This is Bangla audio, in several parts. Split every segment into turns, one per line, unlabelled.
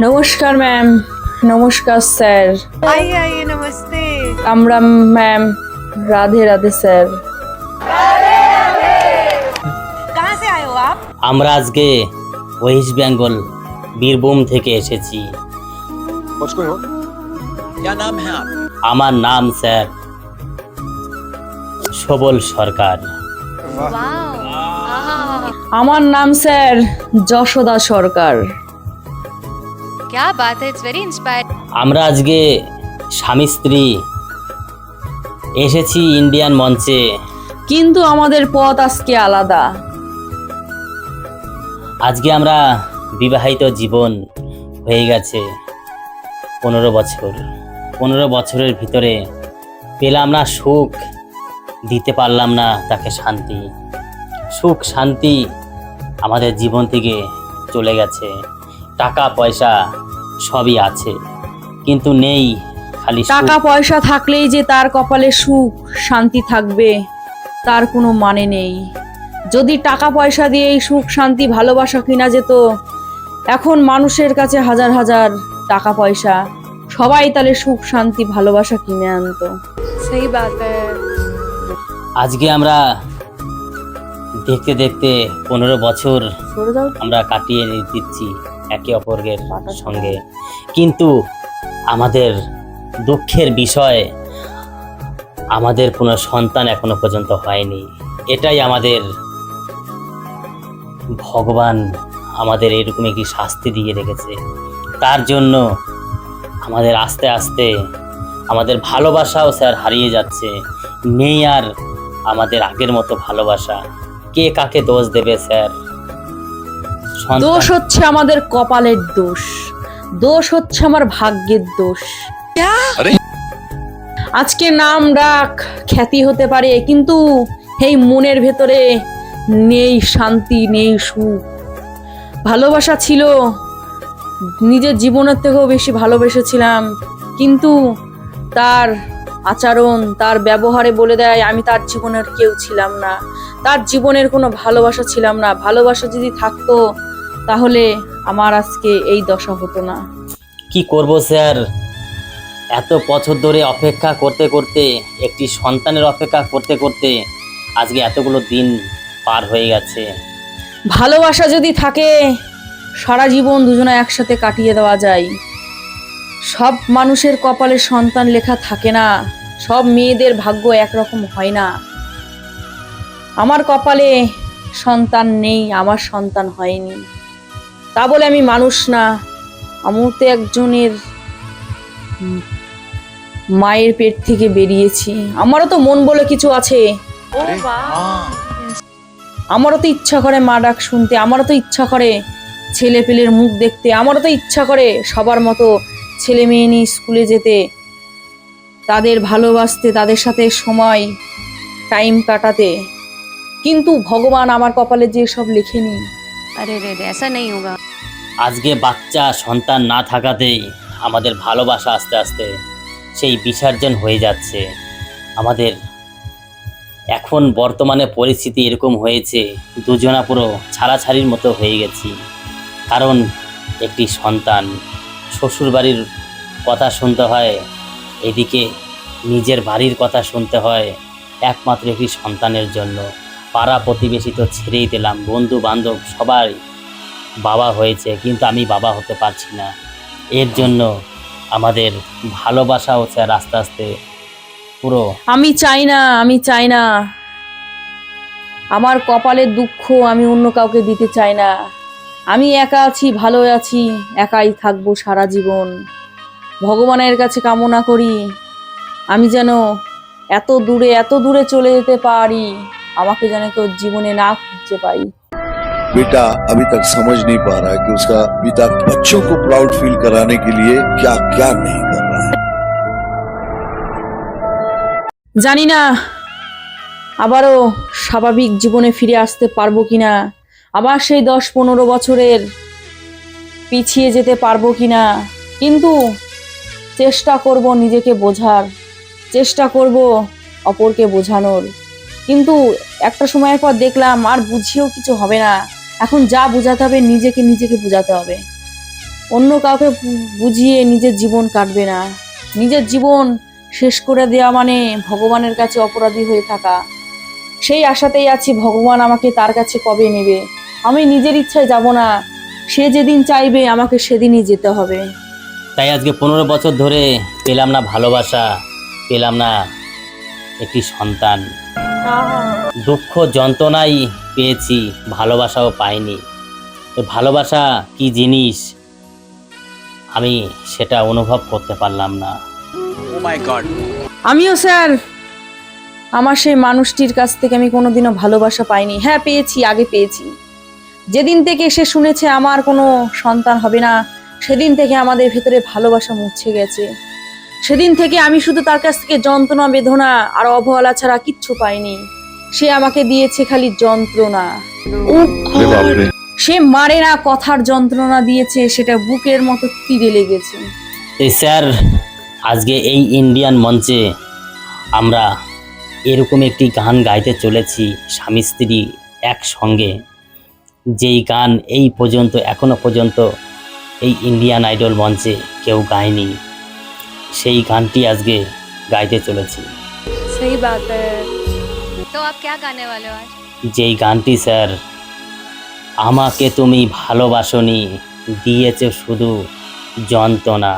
নমস্কার ম্যাম নমস্কার স্যার
आइए आइए नमस्ते
আমরা ম্যাম রাধে রাধে স্যার
कहाँ से आए हो आप
আমরা আজকে ওয়েস্ট বেঙ্গল বীরভূম থেকে এসেছি
मुझको हो क्या नाम है आप
আমার নাম স্যার সবল সরকার
আমার নাম স্যার যশোদা সরকার
ক্যা বাত হ্যায় ইটস ভেরি ইন্সপায়ার
আমরা আজকে স্বামী স্ত্রী এসেছি ইন্ডিয়ান মঞ্চে।
কিন্তু আমাদের পথ আজকে আলাদা।
আজকে আমরা বিবাহিত জীবন হয়ে গেছে পনেরো বছর। পনেরো বছরের ভিতরে পেলাম না সুখ দিতে পারলাম না তাকে শান্তি। সুখ শান্তি আমাদের জীবন থেকে চলে গেছে। টাকা পয়সা সবই আছে কিন্তু নেই খালি
টাকা পয়সা থাকলেই যে তার কপালে সুখ শান্তি থাকবে তার কোনো মানে নেই। যদি টাকা পয়সা দিয়ে এই সুখ শান্তি ভালোবাসা কিনা যেত এখন মানুষের কাছে হাজার হাজার টাকা পয়সা সবাই তাহলে সুখ শান্তি ভালোবাসা কিনে আনতো।
সেই বাত।
আজকে আমরা দেখতে দেখতে পনেরো বছর আমরা কাটিয়ে দিচ্ছি। একে অপরের সঙ্গে। কিন্তু আমাদের দুঃখের বিষয় আমাদের কোনো সন্তান এখনও পর্যন্ত হয়নি। এটাই আমাদের ভগবান আমাদের এরকম একটি শাস্তি দিয়ে রেখেছে। তার জন্য আমাদের আস্তে আস্তে আমাদের ভালোবাসাও স্যার হারিয়ে যাচ্ছে। নেই আর আমাদের আগের মতো ভালোবাসা। কে কাকে দোষ দেবে স্যার?
দোষ হচ্ছে আমাদের কপালের দোষ। দোষ হচ্ছে আমার ভাগ্যের দোষ। আজকে নাম ডাক খ্যাতি হতে পারে কিন্তু এই মনের ভেতরে নেই শান্তি নেই সুখ। ভালোবাসা ছিল নিজের জীবনের থেকেও বেশি ভালোবেসেছিলাম কিন্তু তার আচরণ তার ব্যবহারে বলে দেয় আমি তার জীবনের কেউ ছিলাম না। তার জীবনের কোনো ভালোবাসা ছিলাম না। ভালোবাসা যদি থাকতো তাহলে আমার আজকে এই দশা হতো না।
কি করব স্যার? এত বছর ধরে অপেক্ষা করতে করতে একটি সন্তানের অপেক্ষা করতে করতে আজকে এতগুলো দিন পার হয়ে গেছে।
ভালোবাসা যদি থাকে সারা জীবন দুজনে একসাথে কাটিয়ে দেওয়া যায়। সব মানুষের কপালে সন্তান লেখা থাকে না সব মেয়েদের ভাগ্য একরকম হয় না। আমার কপালে সন্তান নেই আমার সন্তান হয়নি। তা বলে আমি মানুষ না আমার তো একজনের উম, মায়ের পেট থেকে বেরিয়েছি আমারও তো মন বলে কিছু আছে আমারও তো ইচ্ছা করে মা ডাক শুনতে আমারও তো ইচ্ছা করে ছেলে পেলের মুখ দেখতে আমারও তো ইচ্ছা করে সবার মতো ছেলে মেয়ে নিয়ে স্কুলে যেতে তাদের ভালোবাসতে তাদের সাথে সময় টাইম কাটাতে কিন্তু ভগবান আমার কপালে যে সব লেখেনি
अरे रे रे ऐसा नहीं होगा
আজকে বাচ্চা, সন্তান না থাকাতেই আমাদের ভালোবাসা আস্তে আস্তে সেই বিসর্জন হয়ে যাচ্ছে। আমাদের এখন বর্তমানে পরিস্থিতি এরকম হয়েছে, দুজনা পুরো ছাড়াছাড়ির মতো হয়ে গেছি। কারণ একটি সন্তান, শ্বশুরবাড়ির কথা শুনতে হয়, এদিকে নিজের বাড়ির কথা শুনতে হয়, একমাত্র একটি সন্তানের জন্য। পাড়া প্রতিবেশী তো ছেড়েই দিলাম বন্ধু বান্ধব সবাই বাবা হয়েছে, কিন্তু আমি বাবা হতে পারছি না। এর জন্য আমাদের ভালোবাসা হচ্ছে আস্তে আস্তে পুরো
আমি চাই না, আমি চাই না। আমার কপালের দুঃখ, আমি অন্য কাউকে দিতে চাই না। আমি একা আছি ভালো আছি, একাই থাকব সারা জীবন। ভগবানের কাছে কামনা করি, আমি যেন এত দূরে এত দূরে চলে যেতে পারি, আমাকে যেন কেউ জীবনে না খুঁজতে পাই।
बेटा अभी तक समझ नहीं पा रहा है कि उसका पिता बच्चों को प्राउड फील कराने के लिए क्या क्या नहीं कर रहा है
জানি না আবারও স্বাভাবিক জীবনে ফিরে আসতে পারবো কিনা আবার সেই দশ পনেরো বছরের পিছিয়ে যেতে পারবো কিনা কিন্তু চেষ্টা করব নিজেকে বোঝার চেষ্টা করব অপরকে বোঝানোর কিন্তু একটা সময়ের পর দেখলাম আর বুঝিয়েও কিছু হবে না এখন যা বোঝাতে হবে, নিজেকে নিজেকে বোঝাতে হবে। অন্য কাউকে বুঝিয়ে নিজের জীবন কাটবে না। নিজের জীবন শেষ করে দেওয়া মানে ভগবানের কাছে অপরাধী হয়ে থাকা। সেই আশাতেই আছি ভগবান আমাকে তার কাছে কবে নেবে? আমি নিজের ইচ্ছায় যাব না। সে যেদিন চাইবে, আমাকে সেদিনই যেতে হবে।
তাই আজকে পনেরো বছর ধরে পেলাম না ভালোবাসা, পেলাম না একটি সন্তান। দুঃখ যন্ত্রণাই পেয়েছি ভালোবাসাও পাইনি। তো ভালোবাসা কি জিনিস? আমি সেটা অনুভব করতে পারলাম না।
Oh.
আমিও স্যার আমার সেই মানুষটির কাছ থেকে আমি কোনোদিনও ভালোবাসা পাইনি। হ্যাঁ পেয়েছি আগে পেয়েছি। যেদিন থেকে সে শুনেছে আমার কোনো সন্তান হবে না সেদিন থেকে আমাদের ভেতরে ভালোবাসা মুছে গেছে। সেদিন থেকে আমি শুধু তার কাছ থেকে যন্ত্রণা বেদনা আর অবহেলা ছাড়া কিচ্ছু পাইনি। সে আমাকে দিয়েছে খালি যন্ত্রণা। সে মারে না কথার যন্ত্রণা দিয়েছে সেটা বুকের মতো তীরে লেগেছে।
এই স্যার আজকে এই ইন্ডিয়ান মঞ্চে আমরা এরকম একটি গান গাইতে চলেছি স্বামী স্ত্রী একসঙ্গে। যেই গান এই পর্যন্ত এখনও পর্যন্ত এই ইন্ডিয়ান আইডল মঞ্চে কেউ গায়নি। সেই গানটি আজকে গাইতে চলেছি। যেই গানটি স্যার আমাকে তুমি ভালোবাসনি দিয়েছে শুধু যন্ত্রণা।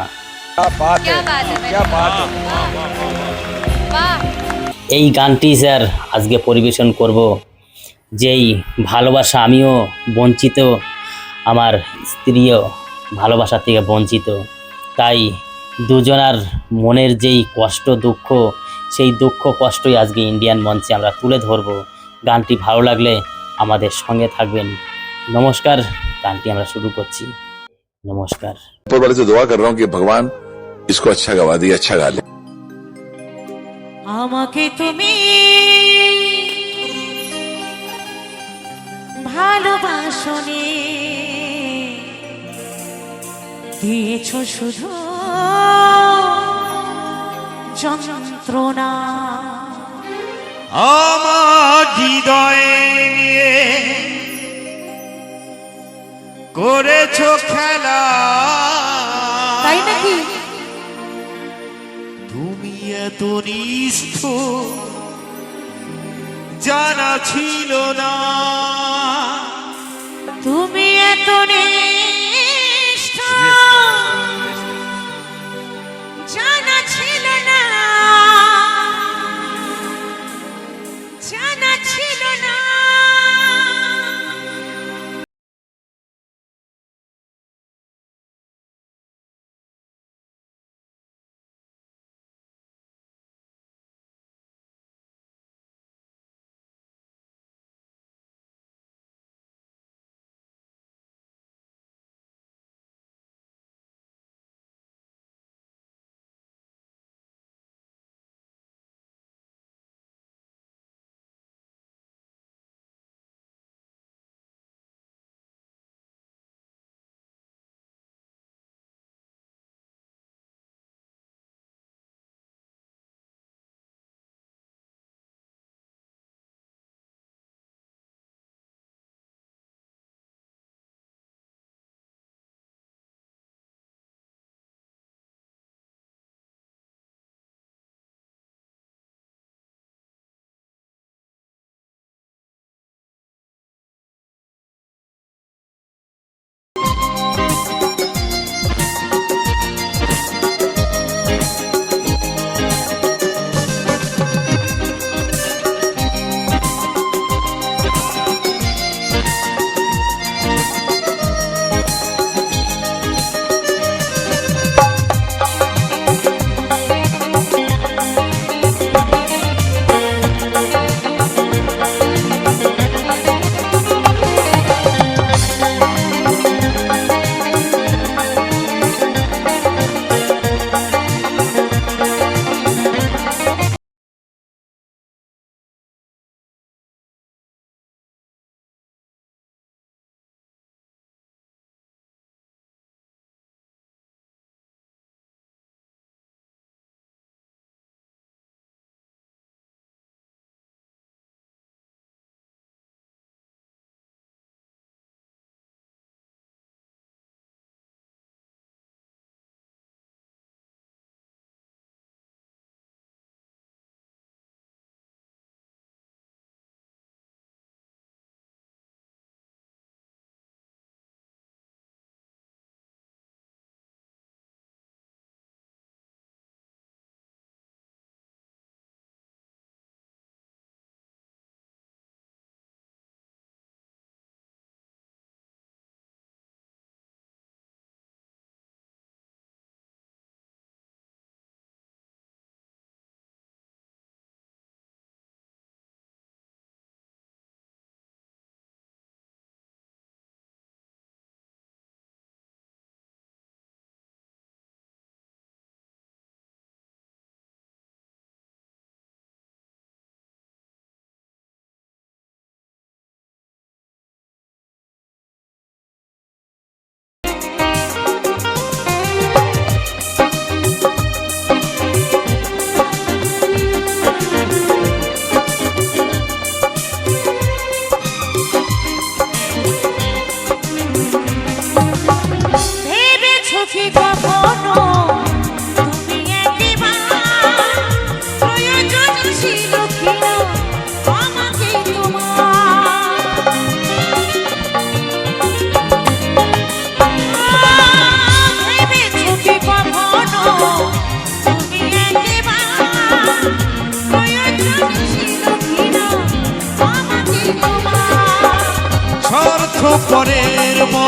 এই গানটি স্যার আজকে পরিবেশন করব যেই ভালোবাসা আমিও বঞ্চিত আমার স্ত্রীও ভালোবাসা থেকে বঞ্চিত তাই দুজনার মনের যেই কষ্ট দুঃখ সেই দুঃখ কষ্টই আজকে ইন্ডিয়ান মঞ্চে আমরা তুলে ধরব গানটি ভালো লাগলে আমাদের সঙ্গে থাকবেন নমস্কার গানটি আমরা শুরু করছি নমস্কার
ऊपर वाले से दुआ कर रहा हूँ कि भगवान इसको अच्छा गवा दिए अच्छा गा ले
আমাকে তুমি ভালোবাসনে দিয়েছ শুধু যন্ত্রণা।
আমার হৃদয়ে নিয়ে করেছ খেলা।
তাই নাকি?
তুমি এত নিষ্ঠ জানা ছিল না।
তুমি এত নিষ্ঠ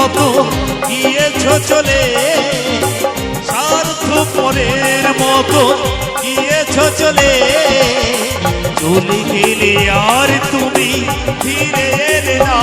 মতো গিয়েছ চলে। স্বার্থ পরের মতো গিয়েছ চলে। চলে গেলে আর তুমি ফিরে না।